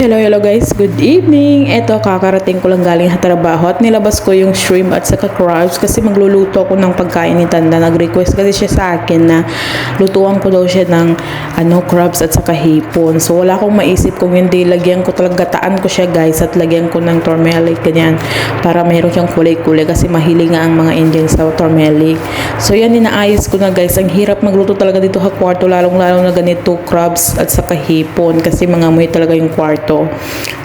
Hello, hello guys. Good evening. Ito, kakarating ko lang galing sa trabaho at nilabas ko yung shrimp at saka crabs kasi magluluto ako ng pagkain ni Tanda. Nag-request kasi siya sa akin na lutuan ko daw siya ng ano, crabs at saka hipon. So, wala akong maisip kung hindi lagyan ko talaga gataan ko siya guys at lagyan ko ng turmeric ganyan para mayroon siyang kulay-kulay kasi mahilig nga ang mga Indian sa turmeric. So, yan inaayos ko na guys. Ang hirap magluto talaga dito sa kwarto lalong-lalo na ganito crabs at saka hipon kasi mga amoy talaga yung kwarto.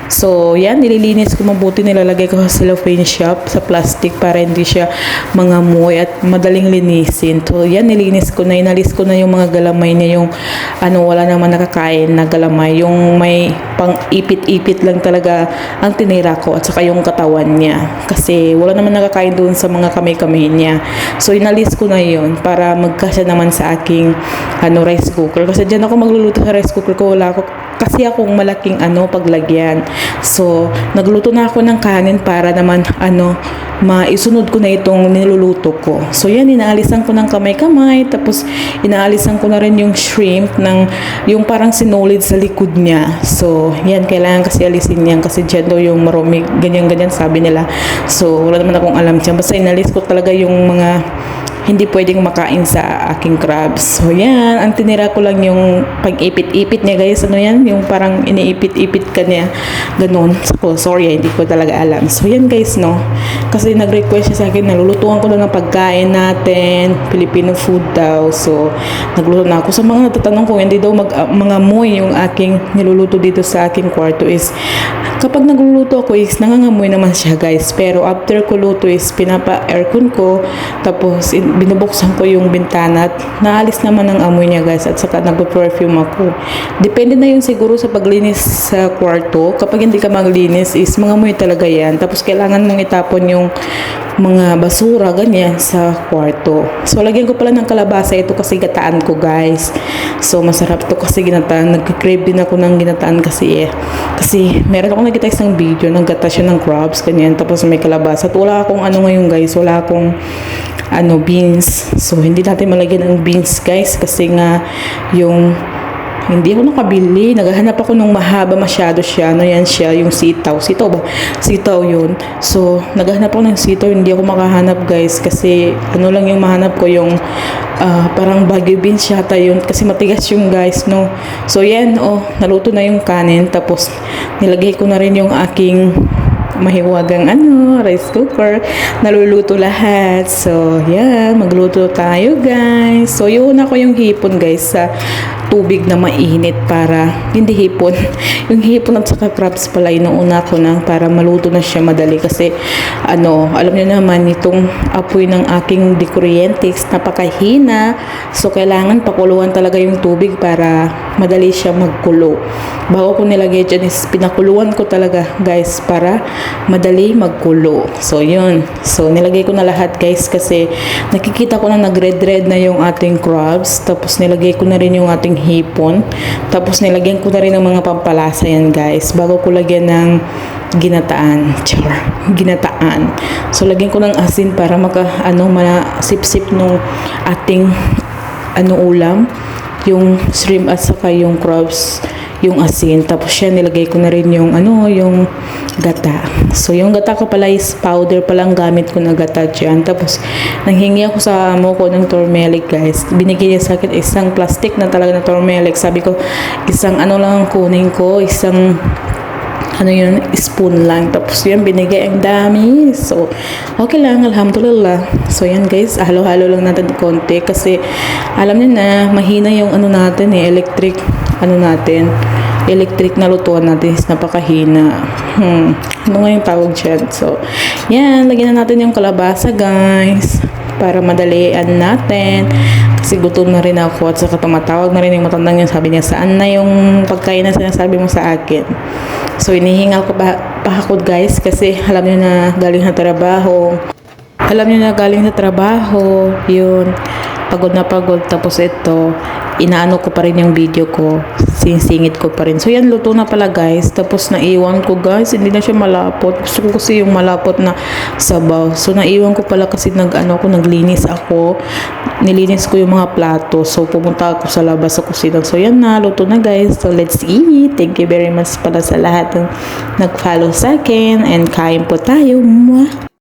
So, yan, nililinis ko mabuti, nilalagay ko sa cellophane shop, sa plastic para hindi siya mangamoy at madaling linisin. So, yan, nilinis ko na, inalis ko na yung mga galamay niya, yung ano, wala naman nakakain na galamay, yung may pang ipit-ipit lang talaga ang tinira ko at saka yung katawan niya. Kasi wala naman nakakain doon sa mga kamay-kamay niya. So, inalis ko na yun para magkasya naman sa aking ano, rice cooker. Kasi dyan ako magluluto sa rice cooker ko, wala ako kasi akong malaking ano paglagyan. So, nagluto na ako ng kanin para naman ano maisunod ko na itong niluluto ko. So, yan, inaalisan ko ng kamay-kamay. Tapos, inaalisan ko na rin yung shrimp ng yung parang sinulid sa likod niya. So, yan, kailangan kasi alisin yan kasi dyan daw yung marumi, ganyan-ganyan sabi nila. So, wala naman akong alam dyan. Basta inalis ko talaga yung mga hindi pwedeng makain sa aking crabs. So, yan. Ang tinira ko lang yung pag-ipit-ipit niya, guys. Ano yan? Yung parang iniipit-ipit ka niya. Ganun. So, sorry, hindi ko talaga alam. So, yan, guys, no? Kasi nag-request siya sa akin, nalulutuan ko na ng pagkain natin. Filipino food daw. So, nagluto na ako. Sa mga natatanong ko, hindi daw mag, uh, mga moy yung aking niluluto dito sa aking kwarto is kapag nagluluto ako is nangangamoy naman siya guys pero after ko luto is pinapa aircon ko tapos in, binubuksan ko yung bintana at naalis naman ang amoy niya guys at saka nagpo-perfume ako. Depende na yun siguro sa paglinis sa kwarto. Kapag hindi ka maglinis is mangamoy talaga yan. Tapos kailangan mong itapon yung mga basura ganyan sa kwarto. So lagyan ko pala ng kalabasa. Ito kasi gataan ko guys. So masarap to kasi ginataan. Nagka-crave din ako ng ginataan kasi eh. Kasi meron ako nakita isang video ng gata siya ng crabs ganyan. Tapos may kalabasa. At wala akong ano ngayon guys. Wala akong ano beans. So hindi natin malagyan ng beans guys. Kasi nga yung hindi ako nakabili. Naghahanap ako nung mahaba masyado siya. Ano yan siya? Yung sitaw. Sitaw ba? Sitaw yun. So, naghahanap ako ng sitaw. Hindi ako makahanap guys. Kasi ano lang yung mahanap ko yung ah, parang bagyo beans yata yun. Kasi matigas yung guys, no? So, yan. Oh, naluto na yung kanin. Tapos, nilagay ko na rin yung aking mahiwagang ano, rice cooker. Naluluto lahat. So, yeah, magluto tayo, guys. So, yun ako yung hipon, guys, sa tubig na mainit para hindi hipon. yung hipon at saka crabs pala, inuuna ko na para maluto na siya madali kasi ano, alam niyo naman itong apoy ng aking decuryentics napakahina. So, kailangan pakuluan talaga yung tubig para madali siya magkulo. Bago ko nilagay dyan is pinakuluan ko talaga guys para madali magkulo. So, yun. So, nilagay ko na lahat guys kasi nakikita ko na nag-red-red na yung ating crabs. Tapos, nilagay ko na rin yung ating hipon. Tapos, nilagyan ko na rin ng mga pampalasa yan guys. Bago ko lagyan ng ginataan. Char. Ginataan. So, lagyan ko ng asin para maka, ano, masip-sip nung ating ano ulam yung shrimp at saka yung crabs yung asin. Tapos siya nilagay ko na rin yung ano yung gata. So yung gata ko pala is powder pa lang gamit ko na gata dyan. Tapos nanghingi ako sa amo ko ng turmeric guys. Binigay niya sa akin isang plastic na talaga na turmeric. Sabi ko isang ano lang ang kunin ko isang ano yun, spoon lang. Tapos yan, binigay ang dami. So, okay lang, alhamdulillah. So, yan guys, halo-halo lang natin konti kasi alam niyo na, mahina yung ano natin eh, electric, ano natin, electric na lutuan natin is napakahina. Hmm, ano nga yung tawag dyan? So, yan, lagyan na natin yung kalabasa guys para madalian natin. Kasi gutom na rin ako at saka tumatawag na rin yung matandang yun. Sabi niya saan na yung pagkain na sinasabi mo sa akin? So inihingal ko pa, pahakot guys kasi alam niyo na galing sa trabaho. Alam niyo na galing sa trabaho yun pagod na pagod. Tapos ito, inaano ko pa rin yung video ko. Sinisingit ko pa rin. So yan, luto na pala guys. Tapos naiwan ko guys. Hindi na siya malapot. Gusto ko kasi yung malapot na sabaw. So naiwan ko pala kasi nag, ano, ko, naglinis ako. Nilinis ko yung mga plato. So pumunta ako sa labas sa kusina. So yan na, luto na guys. So let's eat. Thank you very much pala sa lahat ng nag-follow sa akin. And kain po tayo. Mwah!